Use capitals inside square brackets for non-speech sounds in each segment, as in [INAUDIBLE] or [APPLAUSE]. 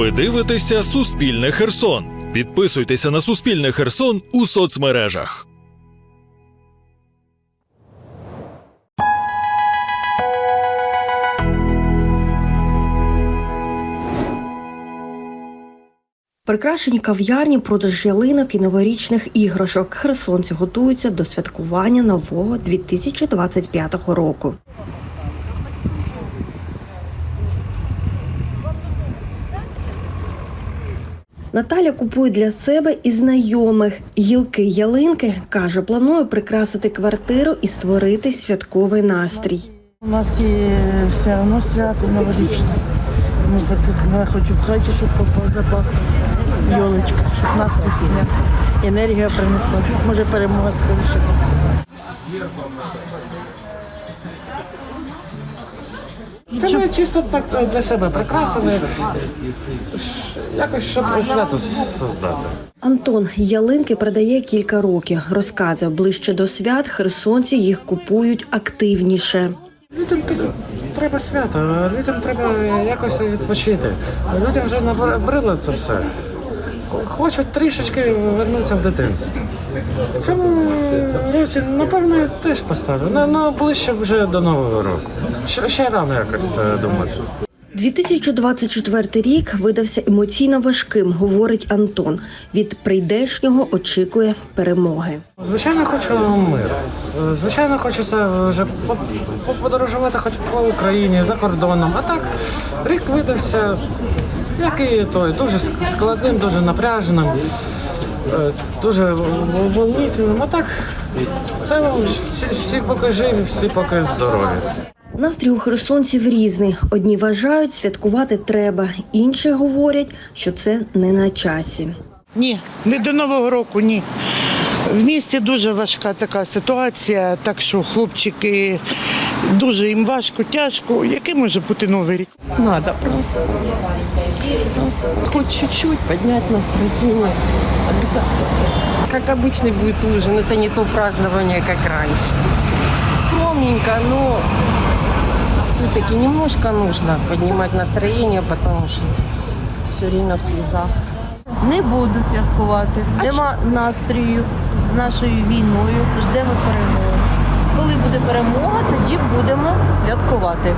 Ви дивитеся Суспільне Херсон. Підписуйтеся на Суспільне Херсон у соцмережах. Прикрашені кав'ярні, продаж ялинок і новорічних іграшок. Херсонці готуються до святкування нового 2025 року. Наталя купує для себе і знайомих гілки ялинки. каже, планує прикрасити квартиру і створити святковий настрій. У нас є все одно свято новорічне. Ну, я хочу в хаті, щоб попав запах йолочка, щоб настрій піднявся. Енергія принеслася. Може перемога скоріше. Це ми чисто так е, для себе прикрасили, якось щоб свято создати. Антон ялинки продає кілька років. Розказує, ближче до свят херсонці їх купують активніше. Людям треба свято, людям треба якось відпочити. Людям вже набрило це все. Хочуть трішечки вернутися в дитинство. В цьому році, напевно, я теж поставлю. Ну, ну ближче вже до Нового року. Ще, ще рано якось це думати. 2024 рік видався емоційно важким, говорить Антон. Від прийдешнього очікує перемоги. Звичайно, хочу миру. Звичайно, хочеться вже по- по- подорожувати хоч по Україні, за кордоном. А так, рік видався, який той, дуже складним, дуже напряженим, е, дуже волнительним. А так, це всі, всі поки живі, всі поки здорові. Настрій у херсонців різний. Одні вважають, святкувати треба, інші говорять, що це не на часі. Ні, не до Нового року, ні. В місті дуже важка така ситуація, так що хлопчики дуже їм важко, тяжко. Який може бути новий рік? Надо просто Просто хоть чуть-чуть поднять настроение. Обязательно. Как обычный будет ужин, это не то празднование, как раньше. Скромненько, но все-таки немножко нужно поднимать настроение, потому что все время в слезах. Не буду святкувати. Нема настрою з нашою війною. Ждемо перемоги. Коли буде перемога, тоді будемо святкувати.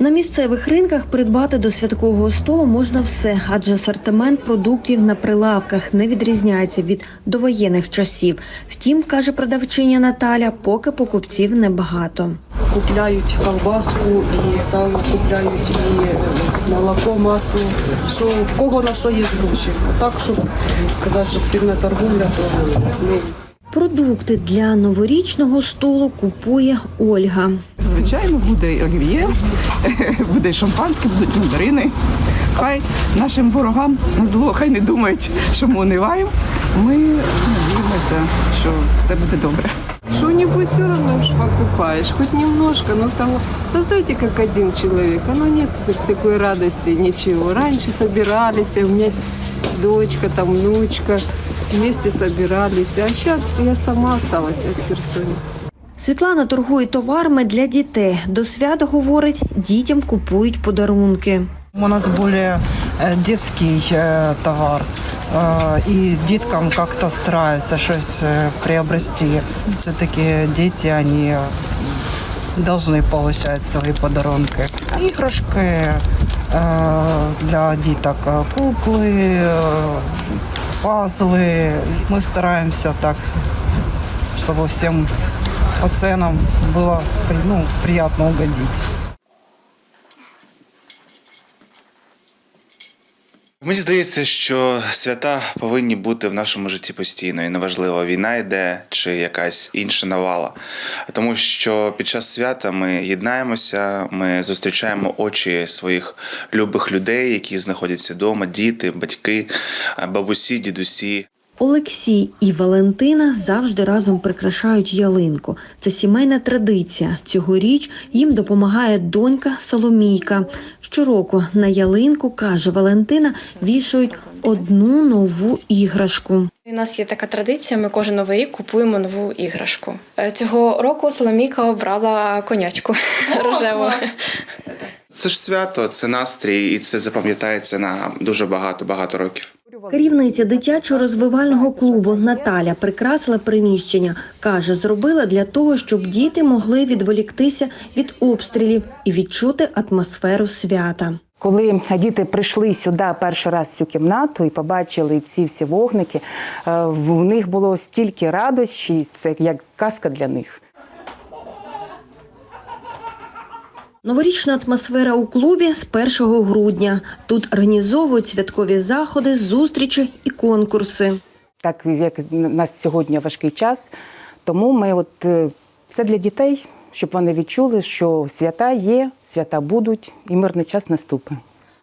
На місцевих ринках придбати до святкового столу можна все, адже асортимент продуктів на прилавках не відрізняється від довоєнних часів. Втім, каже продавчиня Наталя, поки покупців небагато. купляють колбаску і сало купляють, і е, молоко, масло. Що в кого на що є гроші. Так, щоб сказати, щоб сильна торгівля, то не Продукти для новорічного столу купує Ольга. Звичайно, буде олів'є, [LAUGHS] буде шампанське, будуть мандарини. Хай нашим ворогам на зло, хай не думають, що ми униваємо. Ми надіємося, що все буде добре. Что-нибудь все равно ж покупаешь, хоть немножко, но того. Да знаете, как один человек, оно нет так- такой радости, ничего. Раньше собирались, у меня есть дочка, там внучка, вместе собирались. А сейчас я сама осталась в Херсоне. Світлана торгує товарами для дітей. До свят, говорить, дітям купують подарунки. У нас более э, детский э, товар, э, и деткам как-то стараются что-то э, приобрести. Все-таки дети, они э, должны получать свои подарунки. Іграшки э, для діток, э, куклы, э, пазлы. Мы стараемся так, чтобы всем по ценам было при- ну, приятно угодить. Мені здається, що свята повинні бути в нашому житті постійно, і неважливо, війна йде чи якась інша навала. Тому що під час свята ми єднаємося, ми зустрічаємо очі своїх любих людей, які знаходяться вдома, діти, батьки, бабусі, дідусі. Олексій і Валентина завжди разом прикрашають ялинку. Це сімейна традиція. Цьогоріч їм допомагає донька Соломійка. Щороку на ялинку, каже Валентина, вішають одну нову іграшку. У нас є така традиція. Ми кожен новий рік купуємо нову іграшку. Е, Цього року Соломійка обрала конячку [LAUGHS] рожеву. Це ж свято, це настрій, і це запам'ятається на дуже багато багато років. Керівниця дитячого розвивального клубу Наталя прикрасила приміщення. Каже, зробила для того, щоб діти могли відволіктися від обстрілів і відчути атмосферу свята. Коли діти прийшли сюди перший раз в цю кімнату і побачили ці всі вогники, е, в них було стільки радощі, це як казка для них. Новорічна атмосфера у клубі з 1 грудня. Тут організовують святкові заходи, зустрічі і конкурси. Так як у нас сьогодні важкий час, тому ми от е, все для дітей, щоб вони відчули, що свята є, свята будуть, і мирний час наступить.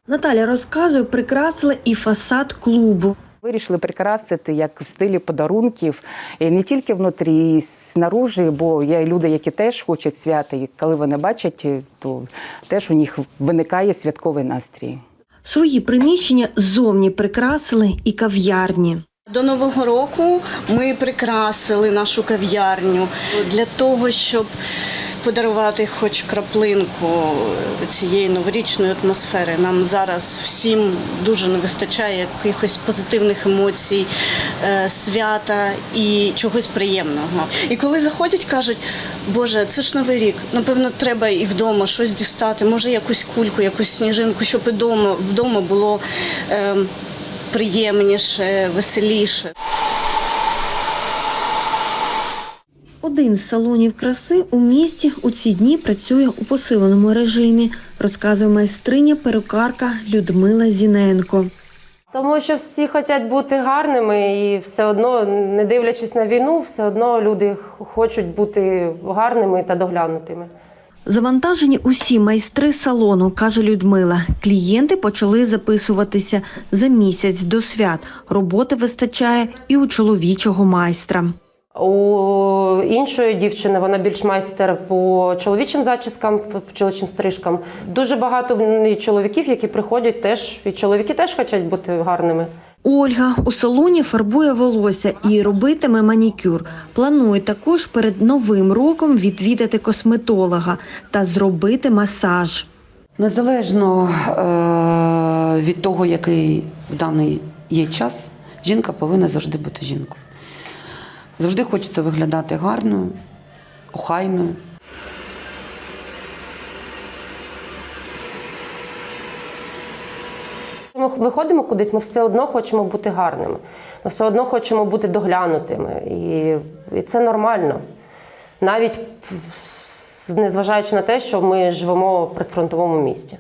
Наталя розказує, прикрасила і фасад клубу. Вирішили прикрасити як в стилі подарунків, і не тільки внутрі, і снаружи, бо є люди, які теж хочуть свята, і коли вони бачать, то теж у них виникає святковий настрій. Свої приміщення ззовні прикрасили і кав'ярні. До нового року ми прикрасили нашу кав'ярню для того, щоб подарувати хоч краплинку цієї новорічної атмосфери. Нам зараз всім дуже не вистачає якихось позитивних емоцій, е, свята і чогось приємного. І коли заходять, кажуть, Боже, це ж новий рік. Напевно, треба і вдома щось дістати, може якусь кульку, якусь сніжинку, щоб і вдома, вдома було. Е, приємніше, веселіше. Один з салонів краси у місті у ці дні працює у посиленому режимі, розказує майстриня перукарка Людмила Зіненко. Тому що всі хочуть бути гарними, і все одно, не дивлячись на війну, все одно люди хочуть бути гарними та доглянутими. Завантажені усі майстри салону, каже Людмила. Клієнти почали записуватися за місяць до свят. Роботи вистачає і у чоловічого майстра. У іншої дівчини вона більш майстер по чоловічим зачіскам, по чоловічим стрижкам. Дуже багато в- чоловіків, які приходять теж, і чоловіки теж хочуть бути гарними. Ольга у салоні фарбує волосся і робитиме манікюр. Планує також перед новим роком відвідати косметолога та зробити масаж. Незалежно е- від того, який в даний є час, жінка повинна завжди бути жінкою. Завжди хочеться виглядати гарною, охайною. Ми виходимо кудись, ми все одно хочемо бути гарними. Ми все одно хочемо бути доглянутими. І, і це нормально. Навіть незважаючи на те, що ми живемо в предфронтовому місті.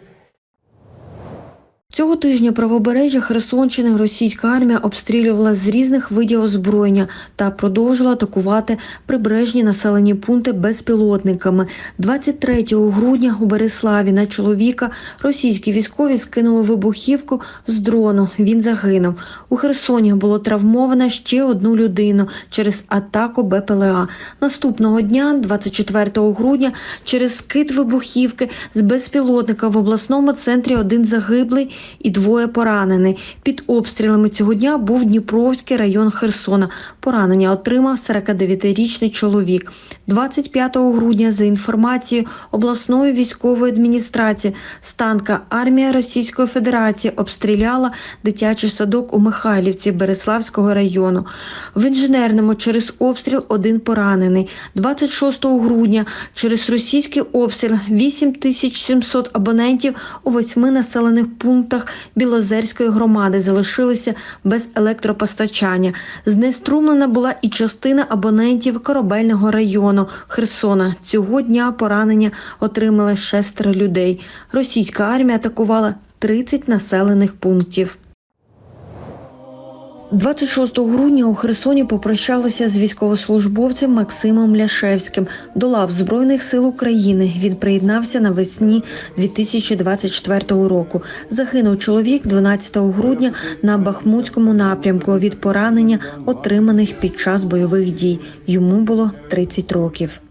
Цього тижня правобережжя Херсонщини російська армія обстрілювала з різних видів озброєння та продовжила атакувати прибережні населені пункти безпілотниками. 23 грудня у Береславі на чоловіка російські військові скинули вибухівку з дрону. Він загинув. У Херсоні було травмовано ще одну людину через атаку БПЛА. Наступного дня, 24 грудня, через скид вибухівки з безпілотника в обласному центрі один загиблий і двоє поранені. Під обстрілами цього дня був Дніпровський район Херсона. Поранення отримав 49-річний чоловік. 25 грудня, за інформацією обласної військової адміністрації, станка армія Російської Федерації обстріляла дитячий садок у Михайлівці Береславського району. В інженерному через обстріл один поранений. 26 грудня через російський обстріл 8700 абонентів у восьми населених пунктах Білозерської громади залишилися без електропостачання. Знеструмлена була і частина абонентів корабельного району Херсона. Цього дня поранення отримали шестеро людей. Російська армія атакувала 30 населених пунктів. 26 грудня у Херсоні попрощалися з військовослужбовцем Максимом Ляшевським. До лав Збройних сил України він приєднався навесні 2024 року. Загинув чоловік 12 грудня на Бахмутському напрямку від поранення, отриманих під час бойових дій. Йому було 30 років.